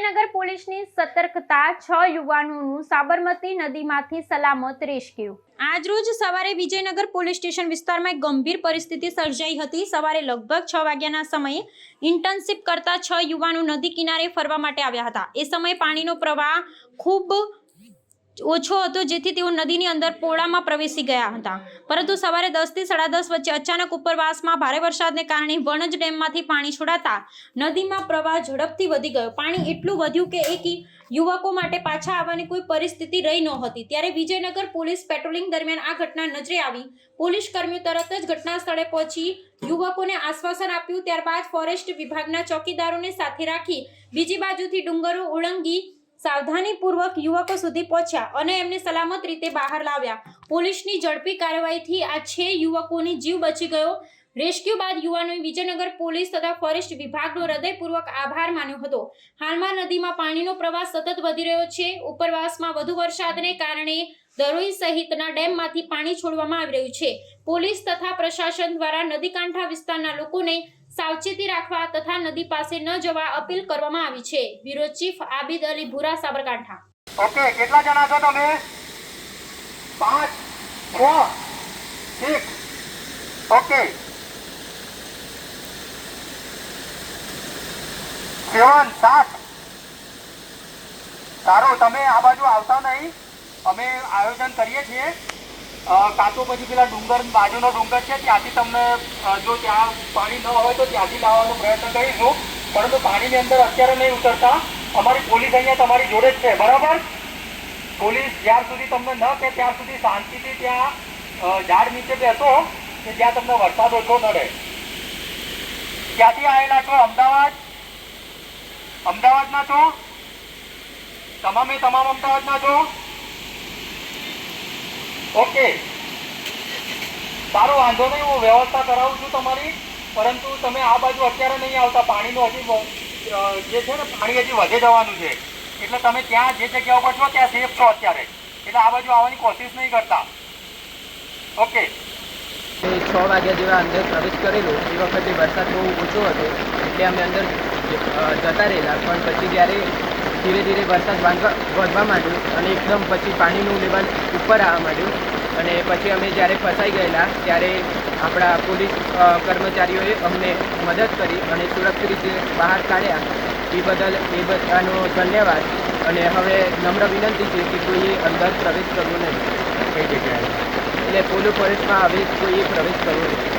વિજયનગર પોલીસની સતર્કતા છ યુવાનોનું સાબરમતી નદીમાંથી સલામત રેસ્ક્યુ. આજરોજ સવારે વિજયનગર પોલીસ સ્ટેશન વિસ્તારમાં એક ગંભીર પરિસ્થિતિ સર્જાઈ હતી. સવારે લગભગ છ વાગ્યાના સમયે ઇન્ટર્નશીપ કરતા છ યુવાનો નદી કિનારે ફરવા માટે આવ્યા હતા. એ સમયે પાણીનો પ્રવાહ ખૂબ ઓછો હતો જેથી તેઓ નદીની અંદર પોળામાં પ્રવેશી ગયા હતા. પરંતુ સવારે દસથી સાડા દસ વચ્ચે અચાનક ઉપરવાસમાં ભારે વરસાદને કારણે વણજ ડેમમાંથી પાણી છોડાતા નદીમાં પ્રવાહ ઝડપથી વધી ગયો. પાણી એટલું વધ્યું કે એક યુવકો માટે પાછા આવવાની કોઈ પરિસ્થિતિ રહી નહોતી. ત્યારે વિજયનગર પોલીસ પેટ્રોલિંગ દરમિયાન આ ઘટના નજરે આવી. પોલીસ કર્મીઓ તરત જ ઘટના સ્થળે પહોંચી, યુવકોને આશ્વાસન આપ્યું, ત્યારબાદ ફોરેસ્ટ વિભાગના ચોકીદારોને સાથે રાખી, બીજી બાજુથી ડુંગરો ઓળંગી સાવધાનીપૂર્વક યુવકો સુધી પહોંચ્યા અને એમને સલામત રીતે બહાર લાવ્યા. પોલીસની ઝડપી કાર્યવાહીથી આ છે યુવકોની જીવ બચી ગયો. રેસ્ક્યુ બાદ યુવાનોએ વિજયનગર પોલીસ તથા ફોરેસ્ટ વિભાગનો હૃદયપૂર્વક આભાર માન્યો હતો. હાલમાં નદીમાં પાણીનો પ્રવાહ સતત વધી રહ્યો છે. ઉપરવાસમાં વધુ વરસાદને કારણે દરોઈ સહિતના ડેમમાંથી પાણી છોડવામાં આવી રહ્યું છે. પોલીસ તથા પ્રશાસન દ્વારા નદી કાંઠા વિસ્તારના લોકોને સાવચેતી રાખવા તથા નદી પાસે ન જવા અપીલ કરવામાં આવી છે. Bureau chief Abid Ali Bhura, Sabarkantha. Okay કેટલા જણા છો તમે? પાંચ, છ સિક્સ ઓકે. સેવન, સાત. સારું, તમે આ બાજુ આવતા નહીં? અમે આયોજન કરીએ છીએ. કાં તો પછી પેલા ડુંગર, બાજુનો ડુંગર છે, ત્યાંથી તમને જો ત્યાં પાણી ન હોય તો ત્યાંથી લાવવાનો પ્રયત્ન કરીશું. પરંતુ પાણીની અંદર અત્યારે નહીં ઉતરતા. અમારી પોલીસ અહીંયા તમારી જોડે જ છે, બરાબર? પોલીસ જ્યાં સુધી તમને ન કે ત્યાં સુધી શાંતિથી ત્યાં ઝાડ નીચે બેસો, કે જ્યાં તમને વરસાદ ઓછો નડે. ક્યાંથી આવેલા છો? અમદાવાદ? અમદાવાદના છો? તમામે તમામ અમદાવાદના છો? ઓકે સારો વાંધો નહીં, હું વ્યવસ્થા કરાવું છું તમારી, પરંતુ તમે આ બાજુ અત્યારે નહીં આવતા. પાણીનું હજી જે છે ને, પાણી હજી વધે જવાનું છે. એટલે તમે ત્યાં જે જગ્યા ઉપર છો, ત્યાં સેફ છો અત્યારે. એટલે આ બાજુ આવવાની કોશિશ નહીં કરતા. ઓકે છ વાગ્યા જેવા અંદર પ્રવેશ કરેલો. એ વખતે વરસાદ બહુ ઓછો હતો. એટલે અમે અંદર જતા રહેલા. પણ પછી જ્યારે ધીરે ધીરે વરસાદ વાંધવા વધવા માંડ્યું અને એકદમ પછી પાણીનું લેવલ ઉપર આવવા માંડ્યું. અને પછી અમે જ્યારે ફસાઈ ગયેલા ત્યારે આપણા પોલીસ કર્મચારીઓએ અમને મદદ કરી અને સુરક્ષિત રીતે બહાર કાઢ્યા. એ બદલ એ બધાનો ધન્યવાદ. અને હવે નમ્ર વિનંતી છે કે કોઈએ અંદર પ્રવેશ કરવો નહીં. કઈ જગ્યાએ? એટલે પોલો ફોરેસ્ટમાં હવે કોઈએ પ્રવેશ કરવો નહીં.